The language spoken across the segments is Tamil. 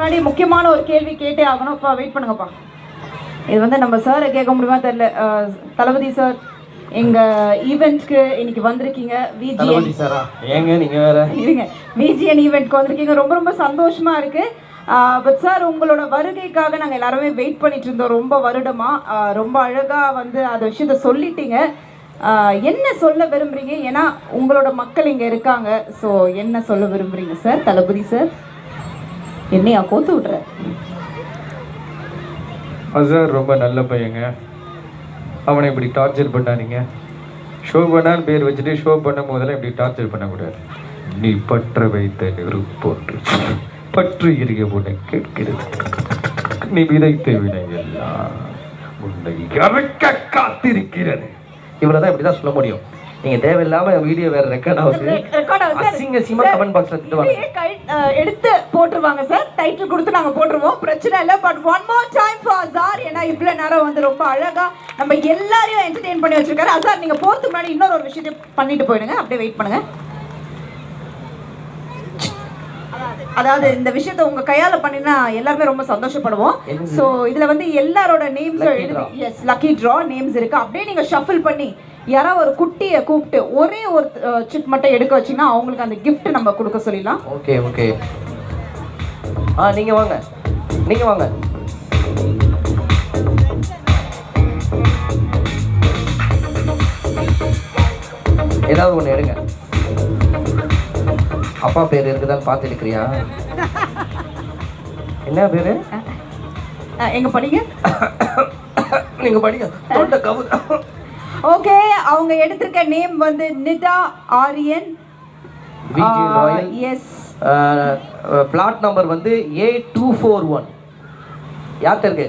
முன்னாடி முக்கியமான ஒரு கேள்வி கேட்டே ஆகணும். இப்போ வெயிட் பண்ணுங்கப்பா. இது வந்து நம்ம சாரை கேட்க முடியுமா தெரியல. தளபதி சார் எங்க ஈவெண்ட்க்கு இன்னைக்கு வந்திருக்கீங்க. விஜிஎன் சாரா ஏங்க நீங்க வேற? இருங்க விஜிஎன் ஈவெண்ட்க்கு வந்திருக்கீங்க. ரொம்ப ரொம்ப சந்தோஷமா இருக்கு. பட் சார் உங்களோட வருகைக்காக நாங்கள் எல்லாருமே வெயிட் பண்ணிட்டு இருந்தோம். ரொம்ப வருடமா. ஆஹ் ரொம்ப அழகா வந்து அந்த விஷயத்த சொல்லிட்டீங்க. என்ன சொல்ல விரும்புறீங்க? ஏன்னா உங்களோட மக்கள் இங்க இருக்காங்க. ஸோ என்ன சொல்ல விரும்புறீங்க சார் தளபதி சார் என்னையா கோத்து விட்ற? அசார் ரொம்ப நல்ல பையங்க. அவனை இப்படி டார்ச்சர் பண்ணாதீங்க. ஷோ பண்ணான்னு பேர் வச்சுட்டு ஷோ பண்ணும் போதெல்லாம் இப்படி டார்ச்சர் பண்ணக்கூடாது. நீ பற்ற வைத்த நெருப்போன்று பற்று எரிய உன்னை கேட்கிறது. நீ விதைத்த வினை எல்லாம் உன்னை அவிக்க காத்திருக்கிறது. இப்படி இப்படிதான் சொல்ல முடியும். நீங்க தேவையில்லாம வீடியோ வேற ரெக்கார்ட் ஆகுது ரெக்கார்ட் ஆகுது சார் அசிங்க அசிங்கமா கமெண்ட் பாக்ஸ்ல திட்டுவாங்க. எடுத்து போட்டுருவாங்க சார் டைட்டில் கொடுத்து நாங்க போட்டுருவோம். பிரச்சனை இல்லை but one more time for Azhar ஏன்னா இவ்வளவு நேரம் வந்து ரொம்ப அழகா நம்ம எல்லாரையும் என்டர்டெயின் பண்ணி வச்சிருக்காரு. அசார் நீங்க போறதுக்கு முன்னாடி இன்னொரு ஒரு விஷயத்தை பண்ணிட்டு போயிடுங்க. அப்படியே வெயிட் பண்ணுங்க. அதாவது இந்த விஷயத்தை உங்க கையால பண்ணினா எல்லாருமே ரொம்ப சந்தோஷப்படுவோம்? சோ இதுல வந்து எல்லாரோட நேம்ஸ் எழுதி. எஸ் லக்கி ட்ரா நேம்ஸ் இருக்கு. அப்படியே நீங்க ஷஃபிள் பண்ணி யாரோ ஒரு குட்டியை கூப்பிட்டு ஒரே ஒரு சிப் மட்டும் எடுக்க வச்சீங்கன்னா அவங்களுக்கு அந்த gift நம்ம கொடுக்க சொல்லிடலாம். Okay okay. ஆ நீங்க வாங்க. நீங்க வாங்க. ஏதாவது ஒன்று எடுங்க. அப்பா பேர் இருக்குதான்னு பார்த்து எடுக்கிறியா என்ன பேரு? எங்க படிங்க? நீங்க படிங்க. தொண்டை கவு ஓகே அவங்க எடுத்திருக்க நேம் வந்து Nitha Aryan. Yes flat number வந்து ஏ டூ ஃபோர் ஒன் யார்கிட்ட இருக்கு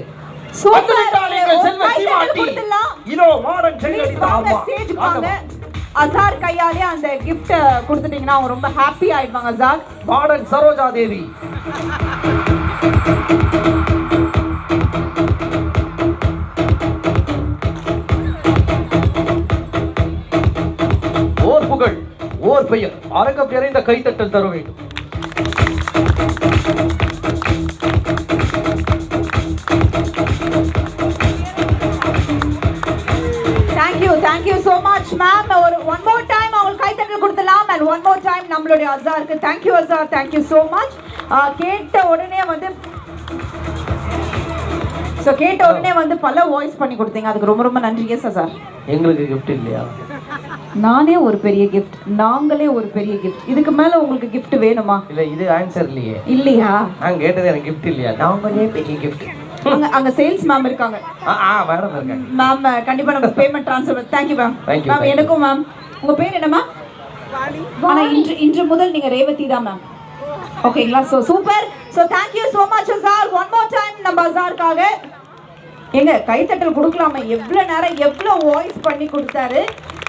அசார் கையாலே அந்த கிஃப்ட் கொடுத்துட்டீங்கன்னா அவங்க ரொம்ப ஹாப்பி ஆயிடுவாங்க அசார். மாடர்ன் சரோஜா தேவி ஓர் பெயர் அரங்கம் நிறைந்த கைத்தட்டல் தர வேண்டும். Thank you thank you so much ma'am ஒரு ஒன் மோர் டைம் அவங்களுக்கு கைத்தட்டல் கொடுத்துலாம் அண்ட் ஒன் மோர் டைம் நம்மளுடைய அசாருக்கு thank you Azhar thank you so much கேட்ட உடனே வந்து ஸோ கேட்ட உடனே வந்து பல வாய்ஸ் பண்ணி கொடுத்தீங்க. அதுக்கு ரொம்ப ரொம்ப நன்றி எஸ் அசார் எங்களுக்கு கிஃப்ட் இல்லையா? நானே ஒரு பெரிய கிஃப்ட் நாங்களே ஒரு பெரிய கிஃப்ட் இதுக்கு மேல உங்களுக்கு gift வேணுமா? இல்ல இது ஆன்சர் இல்லையே. இல்லையா? நான் கேட்டது எனக்கு கிஃப்ட் இல்லையா? நாங்களே பெரிய கிஃப்ட் அங்க அங்க சேல்ஸ் மேம் இருக்காங்க. ஆ ஆ மேடம் இருக்காங்க. மேம் கண்டிப்பா நம்ம payment transfer ma'am Thank you, ma'am you. எனக்கும் மேம் உங்க பேர் என்னம்மா ஆனா இன்று இன்று முதல் நீங்க ரேவதி தான் மேம் ஓகேங்களா so super so thank you so much Azhar one more time நம்ம அசாருக்காக எங்க கைத்தட்டல் கொடுக்கலாமா. எவ்வளோ நேரம் எவ்வளோ வாய்ஸ் பண்ணி கொடுத்தாரு.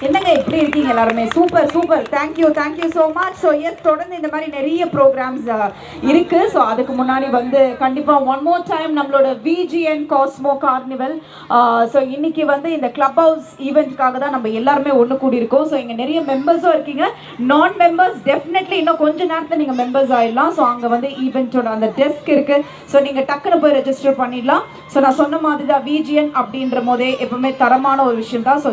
என்னங்க இப்படி இருக்கீங்க எல்லாருமே? Super super. Thank you thank you so much so yes தொடர்ந்து இந்த மாதிரி நிறைய ப்ரோக்ராம்ஸ் uh, இருக்கு. ஸோ அதுக்கு முன்னாடி வந்து கண்டிப்பாக ஒன் மோர் டைம் நம்மளோட விஜிஎன் காஸ்மோ கார்னிவல் ஸோ இன்னைக்கு வந்து இந்த கிளப் ஹவுஸ் ஈவெண்ட்காக தான் நம்ம எல்லாருமே ஒன்று கூடி இருக்கோம் ஸோ இங்கே நிறைய மெம்பர்ஸும் இருக்கீங்க. நான் மெம்பர்ஸ் டெஃபினெட்லி இன்னும் கொஞ்ச நேரத்தில் நீங்கள் மெம்பர்ஸ் ஆயிடலாம். ஸோ அங்கே வந்து ஈவெண்ட்டோட அந்த டெஸ்க் இருக்கு. ஸோ நீங்கள் டக்குன்னு போய் ரெஜிஸ்டர் பண்ணிடலாம். ஸோ நான் சொன்ன மாதிரி தான் விஜிஎன் அப்படின்ற போதே எப்பவுமே தரமான ஒரு விஷயம் தான். ஸோ